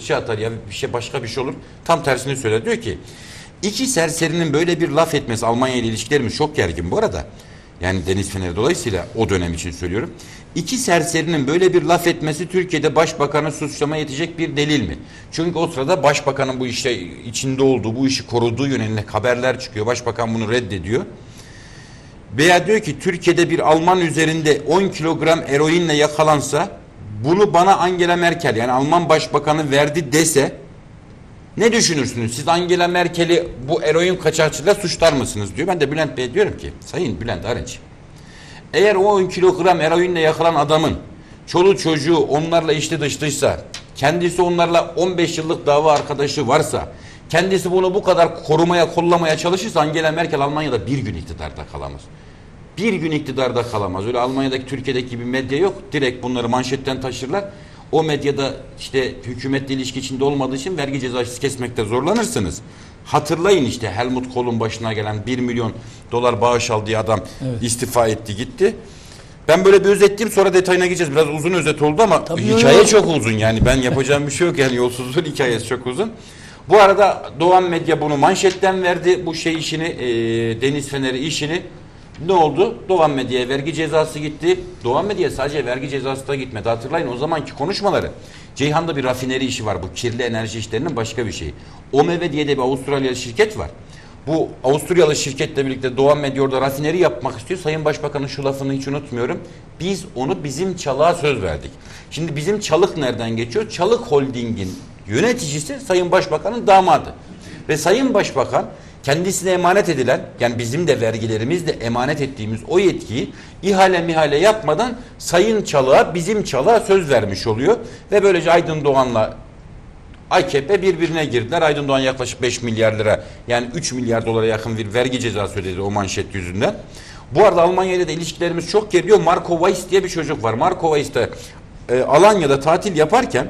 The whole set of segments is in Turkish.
şey atar ya bir şey başka bir şey olur. Tam tersini söylüyor. Diyor ki iki serserinin böyle bir laf etmesi Almanya ile ilişkilerimiz çok gergin bu arada. Yani Deniz Feneri dolayısıyla o dönem için söylüyorum. İki serserinin böyle bir laf etmesi Türkiye'de başbakanı suçlamaya yetecek bir delil mi? Çünkü o sırada başbakanın bu işte içinde olduğu, bu işi koruduğu yönünde haberler çıkıyor. Başbakan bunu reddediyor. Veya diyor ki Türkiye'de bir Alman üzerinde 10 kilogram eroinle yakalansa bunu bana Angela Merkel yani Alman başbakanı verdi dese ne düşünürsünüz? Siz Angela Merkel'i bu eroin kaçakçıyla suçlar mısınız diyor. Ben de Bülent Bey diyorum ki Sayın Bülent Arınç eğer o 10 kilogram eroinle yakalan adamın çoluğu çocuğu onlarla işte dıştıysa kendisi onlarla 15 yıllık dava arkadaşı varsa kendisi bunu bu kadar korumaya kollamaya çalışırsa Angela Merkel Almanya'da bir gün iktidarda kalamaz. Bir gün iktidarda kalamaz. Öyle Almanya'daki Türkiye'deki gibi medya yok. Direkt bunları manşetten taşırlar. O medyada işte hükümetle ilişki içinde olmadığı için vergi cezası kesmekte zorlanırsınız. Hatırlayın işte Helmut Kohl'un başına gelen 1 milyon dolar bağış aldığı adam Evet. istifa etti gitti. Ben böyle bir özetleyeyim sonra detayına gireceğiz. Biraz uzun özet oldu ama Tabii, hikaye yo. çok uzun yani ben yapacağım bir şey yok yani yolsuzluğun hikayesi çok uzun. Bu arada Doğan Medya bunu manşetten verdi bu şey işini e, Deniz Feneri işini. Ne oldu? Doğan Medya'ya vergi cezası gitti. Doğan Medya'ya sadece vergi cezası da gitmedi. Hatırlayın o zamanki konuşmaları. Ceyhan'da bir rafineri işi var. Bu kirli enerji işlerinin başka bir şeyi. OMV diye de bir Avustralyalı şirket var. Bu Avusturyalı şirketle birlikte Doğan Medya orada rafineri yapmak istiyor. Sayın Başbakanın şu lafını hiç unutmuyorum. Biz onu bizim çalığa söz verdik. Şimdi bizim çalık nereden geçiyor? Çalık Holding'in yöneticisi Sayın Başbakan'ın damadı. Ve Sayın Başbakan kendisine emanet edilen yani bizim de vergilerimizle emanet ettiğimiz o yetkiyi ihale mihale yapmadan Sayın Çalık'a bizim Çalık'a söz vermiş oluyor. Ve böylece Aydın Doğan'la AKP birbirine girdiler. Aydın Doğan yaklaşık 5 milyar lira yani 3 milyar dolara yakın bir vergi cezası ödedi o manşet yüzünden. Bu arada Almanya ile de ilişkilerimiz çok geriyor. Marco Weiss diye bir çocuk var. Marco Weiss de e, Alanya'da tatil yaparken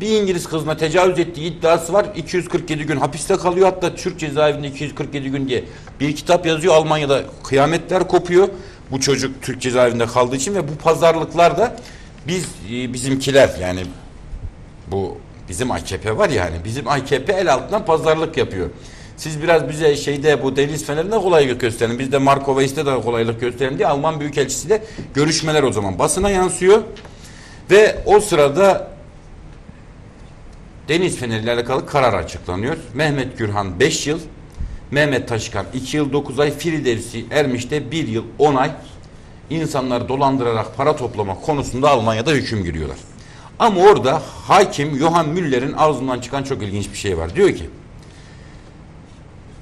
bir İngiliz kızına tecavüz ettiği iddiası var. 247 gün hapiste kalıyor. Hatta Türk cezaevinde 247 gün diye bir kitap yazıyor. Almanya'da kıyametler kopuyor. Bu çocuk Türk cezaevinde kaldığı için ve bu pazarlıklar da biz e, bizimkiler yani bu bizim AKP var ya hani bizim AKP el altından pazarlık yapıyor. Siz biraz bize şeyde bu deniz fenerinde kolaylık gösterin. Biz de Marco Weiss'te de kolaylık gösterelim diye Alman Büyükelçisiyle görüşmeler o zaman basına yansıyor. Ve o sırada Deniz Feneri ile alakalı karar açıklanıyor. Mehmet Gürhan 5 yıl, Mehmet Taşkan 2 yıl 9 ay, Firdevsi Ermiş'te 1 yıl 10 ay insanları dolandırarak para toplama konusunda Almanya'da hüküm giriyorlar. Ama orada hakim Johann Müller'in ağzından çıkan çok ilginç bir şey var. Diyor ki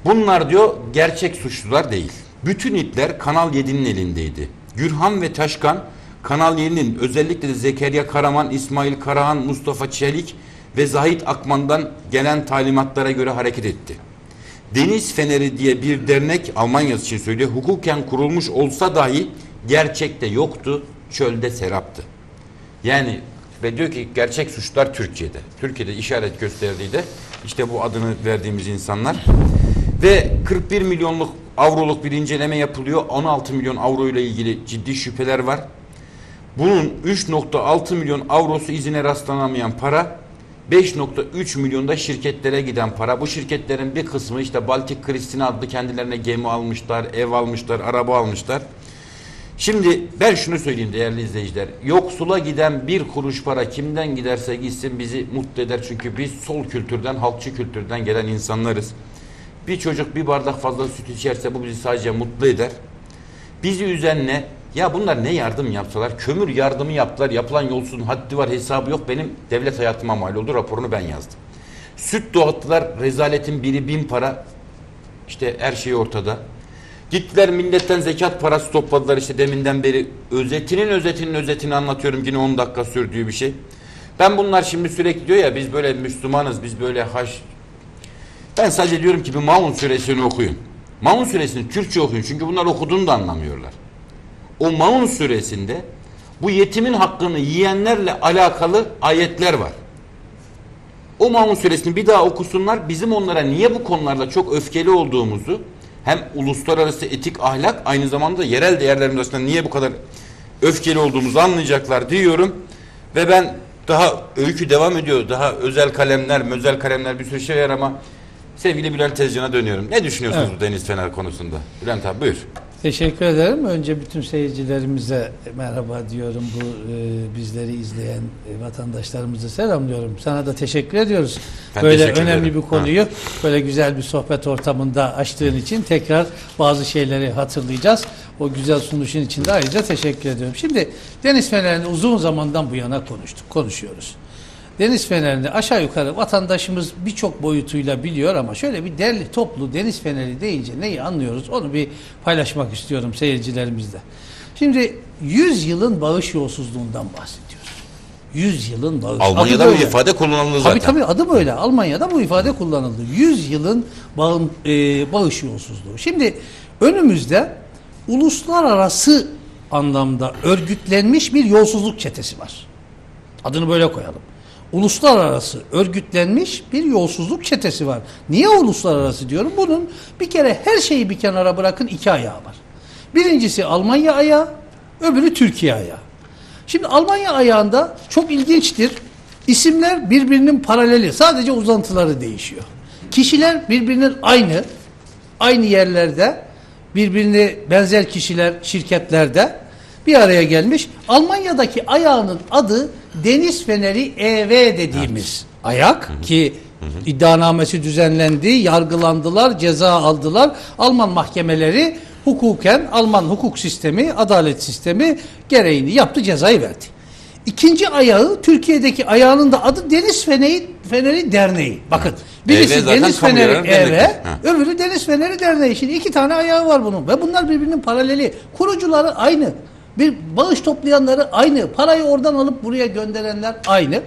bunlar diyor gerçek suçlular değil. Bütün ipler Kanal 7'nin elindeydi. Gürhan ve Taşkan Kanal 7'nin özellikle de Zekeriya Karaman, İsmail Karahan, Mustafa Çelik ve Zahit Akman'dan gelen talimatlara göre hareket etti. Deniz Feneri diye bir dernek Almanya için söylüyor. Hukuken kurulmuş olsa dahi gerçekte yoktu, çölde seraptı. Yani ve diyor ki gerçek suçlar Türkiye'de. Türkiye'de işaret gösterdiği de işte bu adını verdiğimiz insanlar. Ve 41 milyonluk avroluk bir inceleme yapılıyor. 16 milyon avro ile ilgili ciddi şüpheler var. Bunun 3.6 milyon avrosu izine rastlanamayan para. 5.3 milyonda şirketlere giden para. Bu şirketlerin bir kısmı işte Baltic Kristina adlı kendilerine gemi almışlar, ev almışlar, araba almışlar. Şimdi ben şunu söyleyeyim değerli izleyiciler. Yoksula giden bir kuruş para kimden giderse gitsin bizi mutlu eder. Çünkü biz sol kültürden, halkçı kültürden gelen insanlarız. Bir çocuk bir bardak fazla süt içerse bu bizi sadece mutlu eder. Bizi üzen ne? Ya bunlar ne yardım yapsalar? Kömür yardımı yaptılar. Yapılan yolsuzluğun haddi var, hesabı yok. Benim devlet hayatıma mal oldu. Raporunu ben yazdım. Süt dağıttılar. Rezaletin biri bin para. İşte her şey ortada. Gittiler milletten zekat parası topladılar işte deminden beri. Özetinin özetinin özetini anlatıyorum. Yine 10 dakika sürdüğü bir şey. Ben bunlar şimdi sürekli diyor ya biz böyle Müslümanız, biz böyle haş... Ben sadece diyorum ki bir Maun suresini okuyun. Maun suresini Türkçe okuyun. Çünkü bunlar okuduğunu da anlamıyorlar. O Maun suresinde bu yetimin hakkını yiyenlerle alakalı ayetler var. O Maun suresini bir daha okusunlar. Bizim onlara niye bu konularda çok öfkeli olduğumuzu hem uluslararası etik ahlak aynı zamanda yerel değerlerimiz arasında niye bu kadar öfkeli olduğumuzu anlayacaklar diyorum. Ve ben Daha öykü devam ediyor. Daha özel kalemler, özel kalemler bir sürü şey var ama sevgili Bülent Tezcan'a dönüyorum. Ne düşünüyorsunuz Evet. bu Deniz Fener konusunda? Bülent abi buyur. Teşekkür ederim. Önce bütün seyircilerimize merhaba diyorum. Bu e, bizleri izleyen e, vatandaşlarımızı selamlıyorum. Sana da teşekkür ediyoruz. Ben böyle teşekkür önemli ederim. bir konuyu böyle güzel bir sohbet ortamında açtığın için tekrar bazı şeyleri hatırlayacağız. O güzel sunuşun için de ayrıca teşekkür ediyorum. Şimdi Deniz Fener'ini uzun zamandan bu yana konuştuk, konuşuyoruz. Deniz fenerini aşağı yukarı vatandaşımız birçok boyutuyla biliyor ama şöyle bir derli toplu deniz feneri deyince neyi anlıyoruz onu bir paylaşmak istiyorum seyircilerimizle. Şimdi 100 yılın bağış yolsuzluğundan bahsediyoruz. 100 yılın bağış. Almanya'da bu ifade kullanıldı zaten. Tabii tabii adı böyle. Almanya'da bu ifade kullanıldı. 100 yılın bağım, e, bağış yolsuzluğu. Şimdi önümüzde uluslararası anlamda örgütlenmiş bir yolsuzluk çetesi var. Adını böyle koyalım. Uluslararası örgütlenmiş bir yolsuzluk çetesi var. Niye uluslararası diyorum? Bunun bir kere her şeyi bir kenara bırakın iki ayağı var. Birincisi Almanya ayağı, öbürü Türkiye ayağı. Şimdi Almanya ayağında çok ilginçtir. İsimler birbirinin paraleli. Sadece uzantıları değişiyor. Kişiler birbirinin aynı. Aynı yerlerde birbirine benzer kişiler şirketlerde bir araya gelmiş. Almanya'daki ayağının adı Deniz Feneri EV dediğimiz ayak ki iddianamesi düzenlendi, yargılandılar, ceza aldılar. Alman mahkemeleri hukuken Alman hukuk sistemi, adalet sistemi gereğini yaptı, cezayı verdi. İkinci ayağı Türkiye'deki ayağının da adı Deniz Feneri, Feneri Derneği. Bakın birisi EV zaten Deniz Feneri EV. Ha. öbürü Deniz Feneri Derneği. Şimdi iki tane ayağı var bunun ve bunlar birbirinin paraleli. Kurucuları aynı. Bir bağış toplayanları aynı. Parayı oradan alıp buraya gönderenler aynı.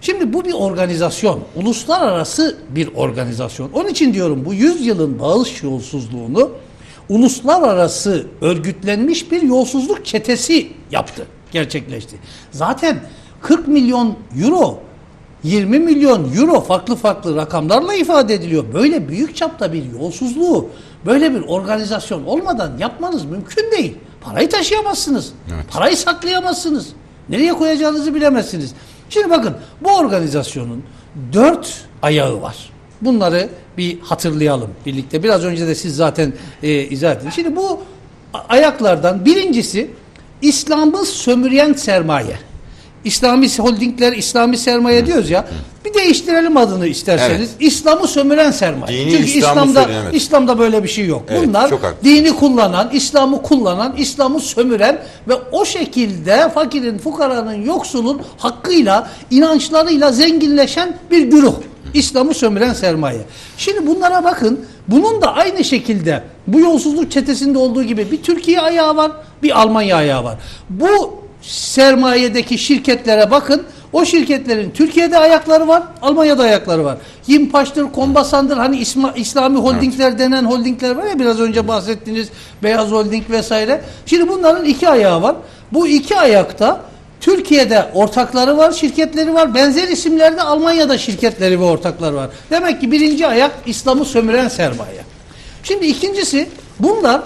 Şimdi bu bir organizasyon. Uluslararası bir organizasyon. Onun için diyorum bu 100 yılın bağış yolsuzluğunu uluslararası örgütlenmiş bir yolsuzluk çetesi yaptı. Gerçekleşti. Zaten 40 milyon euro 20 milyon euro farklı farklı rakamlarla ifade ediliyor. Böyle büyük çapta bir yolsuzluğu böyle bir organizasyon olmadan yapmanız mümkün değil. Parayı taşıyamazsınız. Evet. Parayı saklayamazsınız. Nereye koyacağınızı bilemezsiniz. Şimdi bakın bu organizasyonun dört ayağı var. Bunları bir hatırlayalım birlikte. Biraz önce de siz zaten e, izah ettiniz. Şimdi bu ayaklardan birincisi İslam'ı sömüren sermaye. İslami holdingler, İslami sermaye diyoruz ya. Bir değiştirelim adını isterseniz. Evet. İslam'ı sömüren sermaye. Dini Çünkü İslam'ı İslam'da sömüren, evet. İslam'da böyle bir şey yok. Evet, Bunlar çok haklı. dini kullanan, İslam'ı kullanan, İslam'ı sömüren ve o şekilde fakirin, fukaranın, yoksulun hakkıyla, inançlarıyla zenginleşen bir güruh. İslam'ı sömüren sermaye. Şimdi bunlara bakın. Bunun da aynı şekilde bu yolsuzluk çetesinde olduğu gibi bir Türkiye ayağı var, bir Almanya ayağı var. Bu sermayedeki şirketlere bakın. O şirketlerin Türkiye'de ayakları var, Almanya'da ayakları var. Yimpaş'tır, Kombasan'dır, hani İsma, İslami holdingler denen holdingler var ya biraz önce bahsettiğiniz Beyaz Holding vesaire. Şimdi bunların iki ayağı var. Bu iki ayakta Türkiye'de ortakları var, şirketleri var. Benzer isimlerde Almanya'da şirketleri ve ortakları var. Demek ki birinci ayak İslam'ı sömüren sermaye. Şimdi ikincisi bunlar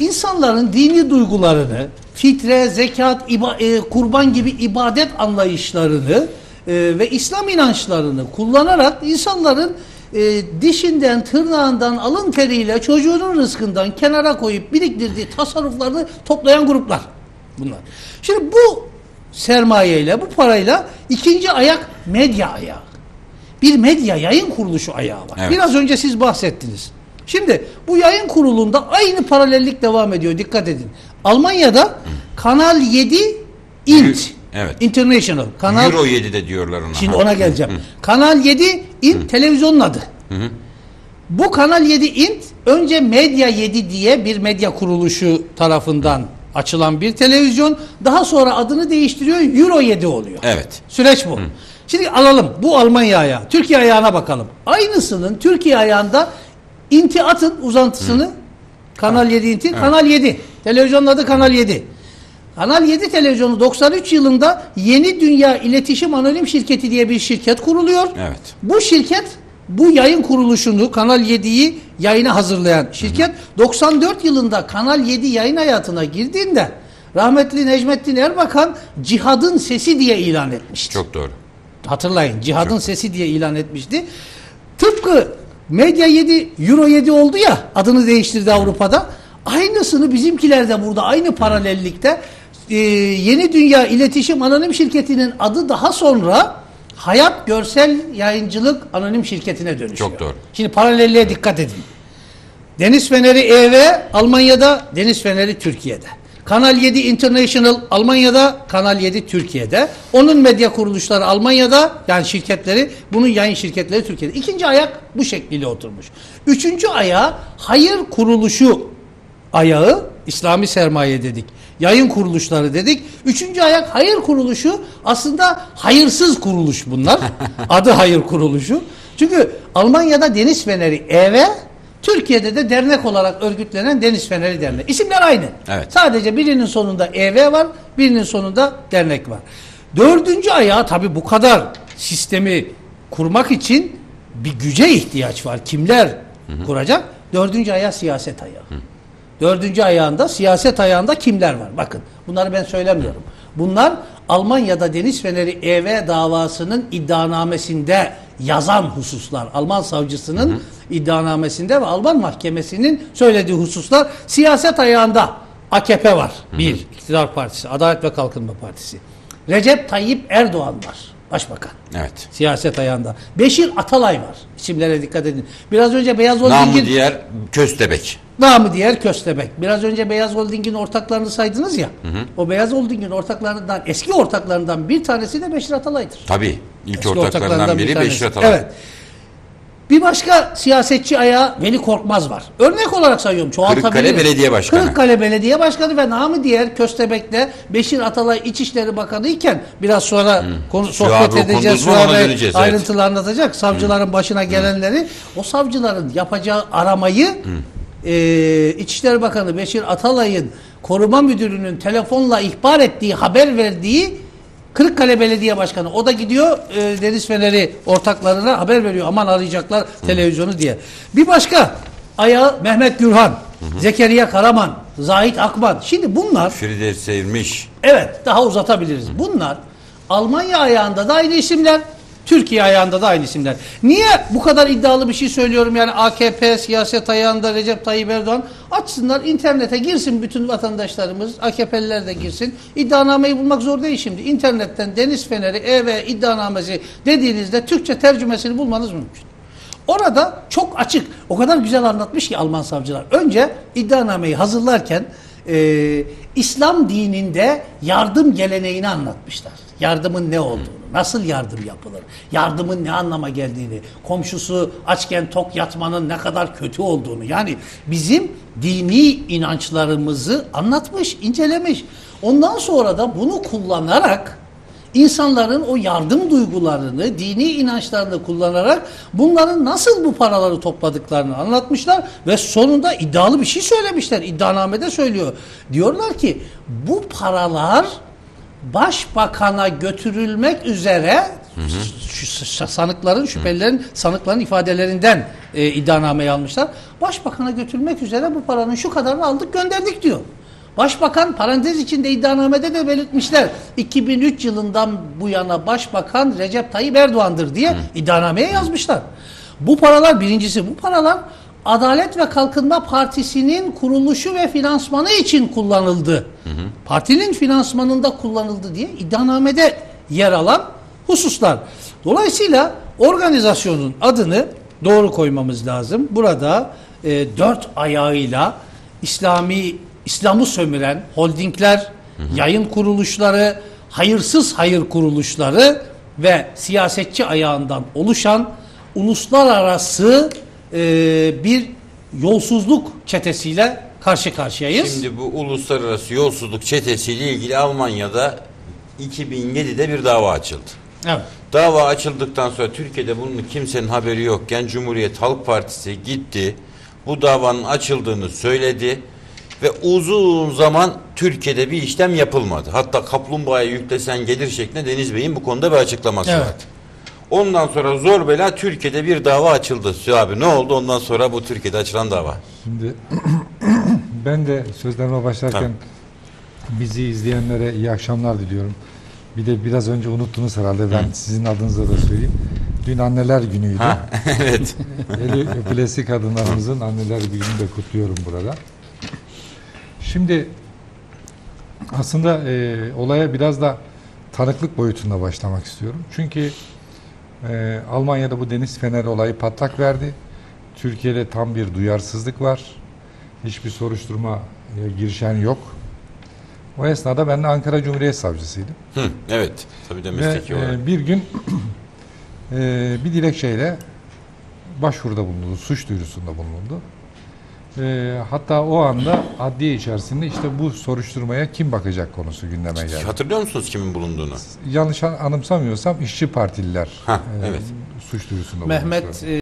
insanların dini duygularını, fitre, zekat, iba- e, kurban gibi ibadet anlayışlarını e, ve İslam inançlarını kullanarak insanların e, dişinden, tırnağından, alın teriyle çocuğunun rızkından kenara koyup biriktirdiği tasarruflarını toplayan gruplar bunlar. Şimdi bu sermayeyle, bu parayla ikinci ayak medya ayağı. Bir medya yayın kuruluşu ayağı var. Evet. Biraz önce siz bahsettiniz. Şimdi bu yayın kurulunda aynı paralellik devam ediyor. Dikkat edin. Almanya'da Kanal 7 Int. Evet. International. Kanal Euro 7'de diyorlar ona. Şimdi ona geleceğim. Kanal 7 Int televizyonun adı. Bu Kanal 7 Int önce Medya 7 diye bir medya kuruluşu tarafından açılan bir televizyon. Daha sonra adını değiştiriyor Euro 7 oluyor. Evet. Süreç bu. Şimdi alalım bu Almanya ayağı. Türkiye ayağına bakalım. Aynısının Türkiye ayağında inti atın uzantısını. Kanal 7 inti. Kanal 7. Televizyonun adı Kanal 7. Kanal 7 televizyonu 93 yılında Yeni Dünya İletişim Anonim Şirketi diye bir şirket kuruluyor. Evet. Bu şirket bu yayın kuruluşunu Kanal 7'yi yayına hazırlayan şirket 94 yılında Kanal 7 yayın hayatına girdiğinde Rahmetli Necmettin Erbakan cihadın sesi diye ilan etmişti. Çok doğru. Hatırlayın cihadın sesi diye ilan etmişti. Tıpkı Medya 7, Euro 7 oldu ya adını değiştirdi Avrupa'da. Aynısını bizimkiler de burada aynı paralellikte e, Yeni Dünya İletişim Anonim Şirketi'nin adı daha sonra Hayat Görsel Yayıncılık Anonim Şirketi'ne dönüşüyor. Çok doğru. Şimdi paralelliğe dikkat edin. Deniz Feneri EV Almanya'da, Deniz Feneri Türkiye'de. Kanal 7 International Almanya'da, Kanal 7 Türkiye'de. Onun medya kuruluşları Almanya'da, yani şirketleri, bunun yayın şirketleri Türkiye'de. İkinci ayak bu şekliyle oturmuş. Üçüncü ayağı hayır kuruluşu ayağı, İslami sermaye dedik. Yayın kuruluşları dedik. Üçüncü ayak hayır kuruluşu aslında hayırsız kuruluş bunlar. Adı hayır kuruluşu. Çünkü Almanya'da Deniz Feneri EV, Türkiye'de de dernek olarak örgütlenen Deniz Feneri Derneği. İsimler aynı. Evet. Sadece birinin sonunda EV var, birinin sonunda dernek var. Dördüncü ayağı tabii bu kadar sistemi kurmak için bir güce ihtiyaç var. Kimler kuracak? Dördüncü ayağı siyaset ayağı. Dördüncü ayağında siyaset ayağında kimler var? Bakın bunları ben söylemiyorum. Bunlar Almanya'da Deniz Feneri EV davasının iddianamesinde yazan hususlar. Alman savcısının iddianamesinde ve Alman mahkemesinin söylediği hususlar siyaset ayağında AKP var. Bir, iktidar partisi, Adalet ve Kalkınma Partisi. Recep Tayyip Erdoğan var. Başbakan. Evet. Siyaset ayağında. Beşir Atalay var. İsimlere dikkat edin. Biraz önce Beyaz Namı Holding'in diğer Köstebek. namı diğer Köstebek. Biraz önce Beyaz Holding'in ortaklarını saydınız ya. O Beyaz Holding'in ortaklarından, eski ortaklarından bir tanesi de Beşir Atalay'dır. Tabii. İlk Eski ortaklarından biri tanesi. Beşir Atalay. Evet. Bir başka siyasetçi ayağı Veli Korkmaz var. Örnek olarak sayıyorum. Kırıkkale Belediye Başkanı. Kırıkkale Belediye Başkanı ve namı diğer Köstebek'te Beşir Atalay İçişleri Bakanı iken biraz sonra konu, sohbet o edeceğiz. Bey döneceğiz, evet. ayrıntılı anlatacak. Savcıların başına gelenleri. O savcıların yapacağı aramayı e, İçişleri Bakanı Beşir Atalay'ın koruma müdürünün telefonla ihbar ettiği, haber verdiği Kırıkkale Belediye Başkanı. O da gidiyor e, Deniz Feneri ortaklarına haber veriyor. Aman arayacaklar televizyonu diye. Bir başka ayağı Mehmet Gürhan, Zekeriya Karaman, Zahit Akman. Şimdi bunlar Fride Sevmiş. evet daha uzatabiliriz. Bunlar Almanya ayağında da aynı isimler. Türkiye ayağında da aynı isimler. Niye bu kadar iddialı bir şey söylüyorum yani AKP siyaset ayağında Recep Tayyip Erdoğan açsınlar internete girsin bütün vatandaşlarımız AKP'liler de girsin. İddianameyi bulmak zor değil şimdi. İnternetten Deniz Feneri EV iddianamesi dediğinizde Türkçe tercümesini bulmanız mümkün. Orada çok açık, o kadar güzel anlatmış ki Alman savcılar. Önce iddianameyi hazırlarken e, İslam dininde yardım geleneğini anlatmışlar. Yardımın ne olduğunu, nasıl yardım yapılır, yardımın ne anlama geldiğini, komşusu açken tok yatmanın ne kadar kötü olduğunu. Yani bizim dini inançlarımızı anlatmış, incelemiş. Ondan sonra da bunu kullanarak İnsanların o yardım duygularını, dini inançlarını kullanarak bunların nasıl bu paraları topladıklarını anlatmışlar ve sonunda iddialı bir şey söylemişler. İddianamede söylüyor. Diyorlar ki bu paralar başbakana götürülmek üzere şu- şu- sanıkların, şüphelilerin, sanıkların ifadelerinden e, iddianameyi almışlar. Başbakana götürmek üzere bu paranın şu kadarını aldık gönderdik diyor. Başbakan parantez içinde iddianamede de belirtmişler. 2003 yılından bu yana başbakan Recep Tayyip Erdoğan'dır diye iddianameye yazmışlar. Bu paralar birincisi bu paralar Adalet ve Kalkınma Partisi'nin kuruluşu ve finansmanı için kullanıldı. Partinin finansmanında kullanıldı diye iddianamede yer alan hususlar. Dolayısıyla organizasyonun adını doğru koymamız lazım. Burada e, dört ayağıyla İslami İslam'ı sömüren holdingler, yayın kuruluşları, hayırsız hayır kuruluşları ve siyasetçi ayağından oluşan uluslararası e, bir yolsuzluk çetesiyle karşı karşıyayız. Şimdi bu uluslararası yolsuzluk çetesiyle ilgili Almanya'da 2007'de bir dava açıldı. evet. Dava açıldıktan sonra Türkiye'de bunun kimsenin haberi yokken Cumhuriyet Halk Partisi gitti. Bu davanın açıldığını söyledi ve uzun zaman Türkiye'de bir işlem yapılmadı. Hatta kaplumbağaya yüklesen gelir şeklinde Deniz Bey'in bu konuda bir açıklaması Evet. vardı. Ondan sonra zor bela Türkiye'de bir dava açıldı. Süha abi ne oldu ondan sonra bu Türkiye'de açılan dava? Şimdi ben de sözlerime başlarken Bizi izleyenlere iyi akşamlar diliyorum. Bir de biraz önce unuttunuz herhalde. Ben sizin adınıza da söyleyeyim. Dün anneler günüydü. Ha, evet. Eli öpülesi kadınlarımızın anneler gününü de kutluyorum burada. Şimdi aslında e, olaya biraz da tanıklık boyutunda başlamak istiyorum. Çünkü e, Almanya'da bu deniz feneri olayı patlak verdi. Türkiye'de tam bir duyarsızlık var. Hiçbir soruşturma e, girişen yok. O esnada ben de Ankara Cumhuriyet Savcısıydım. Hı, evet. Tabii de Ve mesleki olarak. e, bir gün e, bir dilekçeyle başvuruda bulundu, suç duyurusunda bulundu. E, hatta o anda adliye içerisinde işte bu soruşturmaya kim bakacak konusu gündeme geldi. Hatırlıyor musunuz kimin bulunduğunu? Yanlış an- anımsamıyorsam işçi partililer Ha, e, evet. suç duyurusunda Mehmet